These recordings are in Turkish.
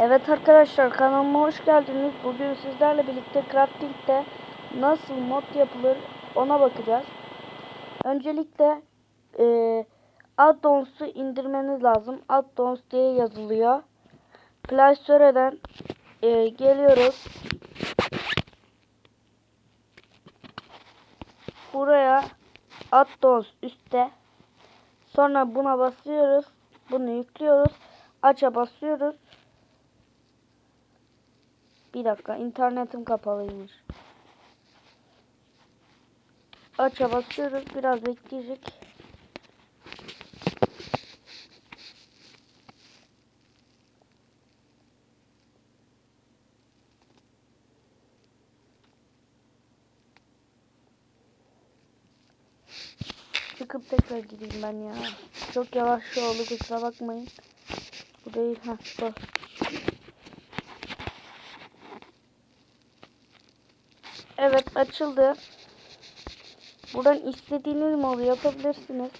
Evet arkadaşlar kanalıma hoş geldiniz. Bugün sizlerle birlikte crafting'de nasıl mod yapılır ona bakacağız. Öncelikle e, addons'u indirmeniz lazım. Addons diye yazılıyor. Play Store'dan e, geliyoruz. Buraya addons üstte. Sonra buna basıyoruz. Bunu yüklüyoruz. Aç'a basıyoruz. Bir dakika internetim kapalıymış. Aç'a basıyoruz. Biraz bekleyecek. Çıkıp tekrar gideyim ben ya. Çok yavaş oldu kusura bakmayın. Bu değil. Heh, bu. Evet açıldı. Buradan istediğiniz modu yapabilirsiniz.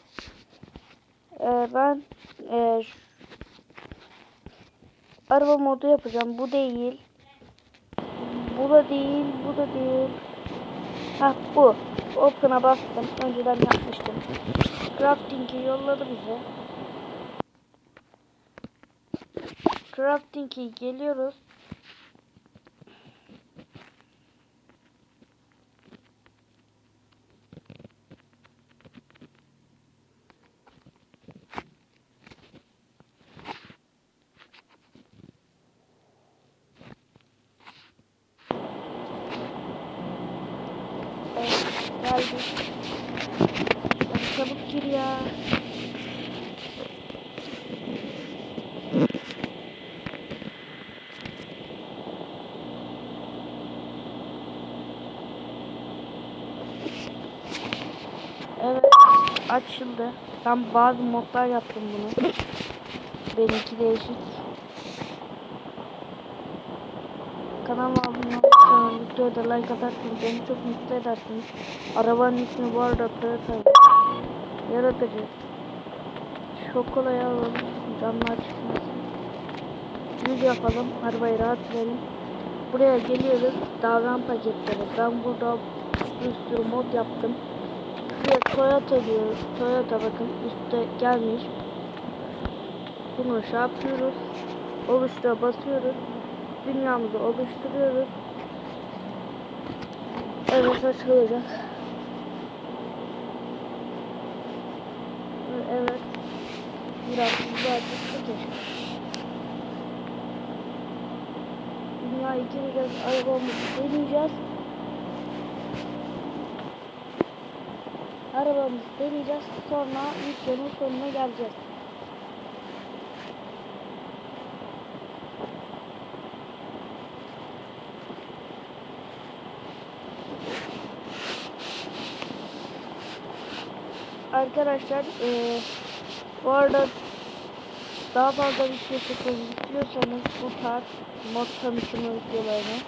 Ee, ben e, araba modu yapacağım. Bu değil. Bu da değil. Bu da değil. Hah bu. Open'a bastım. Önceden yapmıştım. Crafting'i yolladı bize. Crafting'i geliyoruz. Geldik. Hadi çabuk gir ya. Evet, açıldı. Ben bazı modlar yaptım bunu. Benimki değişik. Kanalıma abone olursanız, videoya da like atarsanız beni çok mutlu edersiniz. Arabanın ismi bu arada Toyota. Yaratıcı. Çok alalım. Camlar çıkmasın. Düz yapalım. Arabayı rahat verin. Buraya geliyoruz. Davran paketleri. Ben burada bir sürü mod yaptım. Şuraya Toyota diyoruz. Toyota bakın üstte gelmiş. Bunu şey yapıyoruz. Oluştura basıyoruz. Dünyamızı oluşturuyoruz. Evet açılacak. Evet. Biraz hızlı açılsa keşke. Dünyayı gireceğiz. Arabamızı deneyeceğiz. Arabamızı deneyeceğiz. Sonra videonun sonuna geleceğiz. Arkadaşlar eee bu arada daha fazla video çekmemi istiyorsanız bu tarz mod tanıtımı videolarını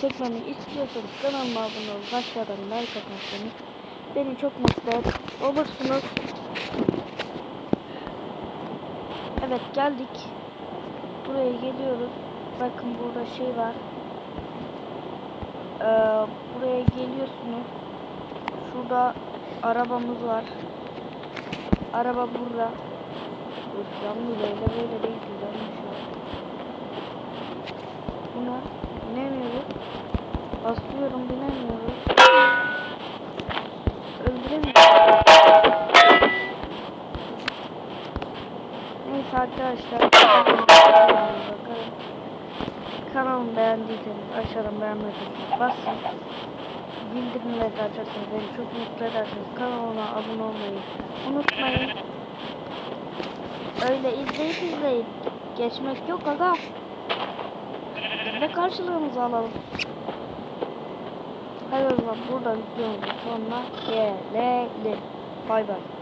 çekmemi istiyorsanız kanalıma abone olup aşağıdan like atarsanız beni çok mutlu olursunuz. Evet geldik. Buraya geliyoruz. Bakın burada şey var. Ee, buraya geliyorsunuz. Şurada arabamız var. Araba burada. Yanlış böyle böyle değil yanlış var. Buna binemiyoruz. Basıyorum binemiyoruz. Öldüremiyoruz. Neyse arkadaşlar. Kanalımı beğendiyseniz aşağıdan beğenme tuşuna basın. Bildirimleri de açarsanız beni çok mutlu edersiniz. Kanalıma abone olmayı unutmayın. Öyle izleyip izleyip geçmek yok aga. Ve karşılığımızı alalım. Hadi o zaman buradan videomuzun sonuna gelelim. Bay bay.